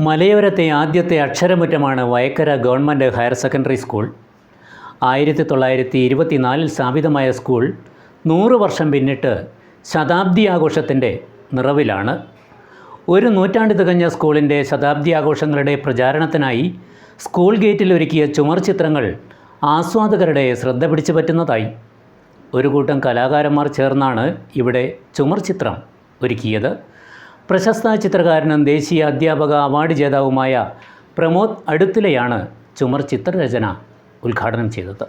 മലയോരത്തെ ആദ്യത്തെ അക്ഷരമുറ്റമാണ് Vayakkara government higher secondary school. ആയിരത്തി തൊള്ളായിരത്തി ഇരുപത്തിനാലിൽ സ്ഥാപിതമായ സ്കൂൾ നൂറ് വർഷം പിന്നിട്ട് ശതാബ്ദി ആഘോഷത്തിന്റെ നിറവിലാണ്. ഒരു നൂറ്റാണ്ട് തികഞ്ഞ സ്കൂളിന്റെ ശതാബ്ദി ആഘോഷങ്ങളുടെ പ്രചാരണത്തിനായി സ്കൂൾ ഗേറ്റിൽ ഒരുക്കിയ ചുമർ ചിത്രങ്ങൾ ആസ്വാദകരുടെ ശ്രദ്ധ പിടിച്ചു പറ്റുന്നതായി. ഒരു കൂട്ടം കലാകാരന്മാർ ചേർന്നാണ് ഇവിടെ ചുമർ ചിത്രം ഒരുക്കിയത്. പ്രശസ്ത ചിത്രകാരനും ദേശീയ അധ്യാപക അവാർഡ് ജേതാവുമായ പ്രമോദ് അടുത്തിലെയാണ് ചുമർ ചിത്രരചന ഉദ്ഘാടനം ചെയ്തത്.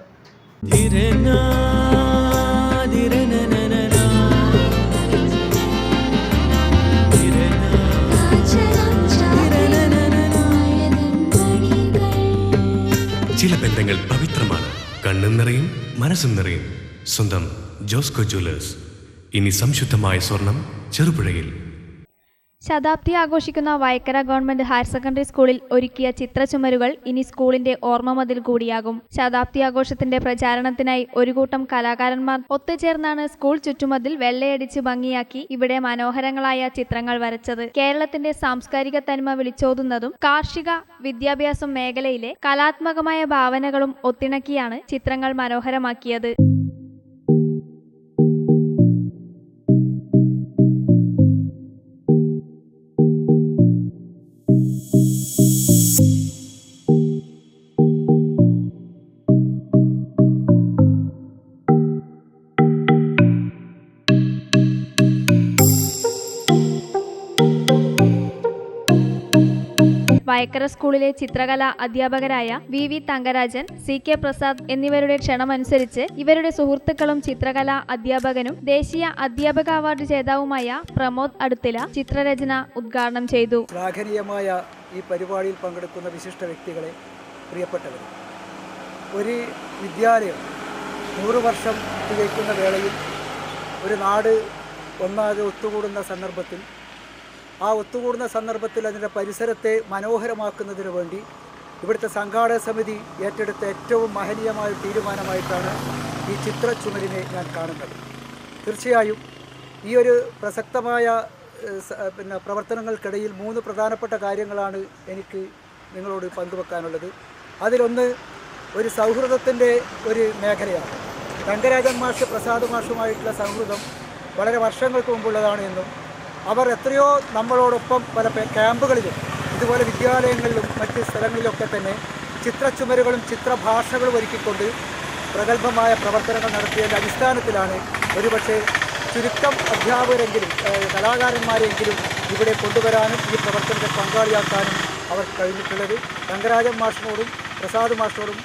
ചില ബന്ധങ്ങൾ പവിത്രമാണ്. കണ്ണും നിറയും മനസ്സും നിറയും. സ്വന്തം ജോസ്കോ ജ്വല്ലേഴ്സ്. ഇനി സംശുദ്ധമായ സ്വർണം ചെറുപുഴയിൽ. ശതാബ്ദി ആഘോഷിക്കുന്ന വയക്കര ഗവൺമെന്റ് ഹയർ സെക്കൻഡറി സ്കൂളിൽ ഒരുക്കിയ ചിത്രചുമരുകൾ ഇനി സ്കൂളിന്റെ ഓർമ്മ മതിൽ കൂടിയാകും. ശതാബ്ദി ആഘോഷത്തിന്റെ പ്രചാരണത്തിനായി ഒരു കൂട്ടം കലാകാരന്മാർ ഒത്തുചേർന്നാണ് സ്കൂൾ ചുറ്റുമതിൽ വെള്ളയടിച്ച് ഭംഗിയാക്കി ഇവിടെ മനോഹരങ്ങളായ ചിത്രങ്ങൾ വരച്ചത്. കേരളത്തിന്റെ സാംസ്കാരിക തനിമ വിളിച്ചോതുന്നതും കാർഷിക വിദ്യാഭ്യാസം മേഖലയിലെ കലാത്മകമായ ഭാവനകളും ഒത്തിണക്കിയാണ് ചിത്രങ്ങൾ മനോഹരമാക്കിയത്. വയക്കര സ്കൂളിലെ ചിത്രകലാ അധ്യാപകരായ V V Thankarajan C K Prasad എന്നിവരുടെ ക്ഷണമനുസരിച്ച് ഇവരുടെ സുഹൃത്തുക്കളും ചിത്രകലാ അധ്യാപകനും ദേശീയ അധ്യാപക അവാർഡ് ജേതാവുമായ പ്രമോദ് അടുത്തില ചിത്രരചന ഉദ്ഘാടനം ചെയ്തു. ശ്ലാഘനീയമായ ഈ പരിപാടിയിൽ പങ്കെടുക്കുന്ന വിശിഷ്ട വ്യക്തികളെ പ്രിയപ്പെട്ടവർ ഒരു വിദ്യാലയം നൂറ് വർഷം വേളയിൽ ഒരു നാട് ഒന്നാകെ ഒത്തുകൂടുന്ന സന്ദർഭത്തിൽ ആ ഒത്തുകൂടുന്ന സന്ദർഭത്തിൽ അതിന്റെ പരിസരത്തെ മനോഹരമാക്കുന്നതിന് വേണ്ടി ഇവിടുത്തെ സംഘാടക സമിതി ഏറ്റെടുത്ത ഏറ്റവും മഹനീയമായ തീരുമാനമായിട്ടാണ് ഈ ചിത്ര ചുമരിനെ ഞാൻ കാണുന്നത്. തീർച്ചയായും ഈ ഒരു പ്രസക്തമായ പിന്നെ പ്രവർത്തനങ്ങൾക്കിടയിൽ മൂന്ന് പ്രധാനപ്പെട്ട കാര്യങ്ങളാണ് എനിക്ക് നിങ്ങളോട് പങ്കുവെക്കാനുള്ളത്. അതിലൊന്ന് ഒരു സൗഹൃദത്തിന്റെ ഒരു മേഖലയാണ്. രംഗരാജൻ മാഷ് പ്രസാദ് മാഷുമായിട്ടുള്ള സൗഹൃദം വളരെ വർഷങ്ങൾക്ക് മുമ്പുള്ളതാണ് എന്നും അവർ എത്രയോ നമ്മളോടൊപ്പം പല ക്യാമ്പുകളിലും ഇതുപോലെ വിദ്യാലയങ്ങളിലും മറ്റ് സ്ഥലങ്ങളിലൊക്കെ തന്നെ ചിത്രച്ചുമരുകളും ചിത്രഭാഷകളും ഒരുക്കിക്കൊണ്ട് പ്രഗത്ഭമായ പ്രവർത്തനങ്ങൾ നടത്തിയതിന്റെ അടിസ്ഥാനത്തിലാണ് ഒരുപക്ഷെ ചുരുക്കം അധ്യാപകരെങ്കിലും കലാകാരന്മാരെങ്കിലും ഇവിടെ കൊണ്ടുവരാനും ഈ പ്രവർത്തനത്തെ പങ്കാളിയാക്കാനും അവർ കഴിഞ്ഞിട്ടുള്ളത്. രംഗരാജൻ മാഷിനോടും പ്രസാദ് മാഷിനോടും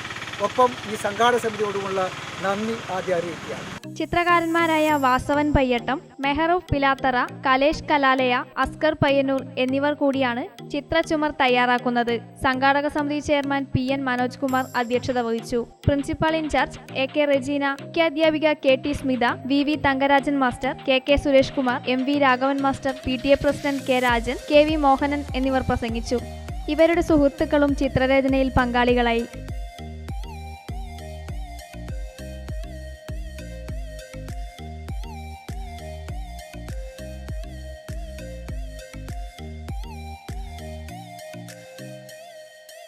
ഒപ്പം ഈ സംഘാടക സമിതിയോടുമുള്ള നന്ദി ആദ്യം അറിയിക്കുകയാണ്. ചിത്രകാരന്മാരായ വാസവൻ പയ്യട്ടം മെഹറൂഫ് പിലാത്തറ കലേഷ് കലാലയ അസ്കർ പയ്യന്നൂർ എന്നിവർ കൂടിയാണ് ചിത്രചുമർ തയ്യാറാക്കുന്നത്. സംഘാടക സമിതി chairman P N Manoj Kumar അധ്യക്ഷത വഹിച്ചു. Principal in charge A K Rejeena മുഖ്യ അധ്യാപിക K T Smitha V V Thankarajan master K K Suresh Kumar M V Raghavan master P T A president K Rajan K V Mohanan എന്നിവർ പ്രസംഗിച്ചു. ഇവരുടെ സുഹൃത്തുക്കളും ചിത്രരചനയിൽ പങ്കാളികളായി.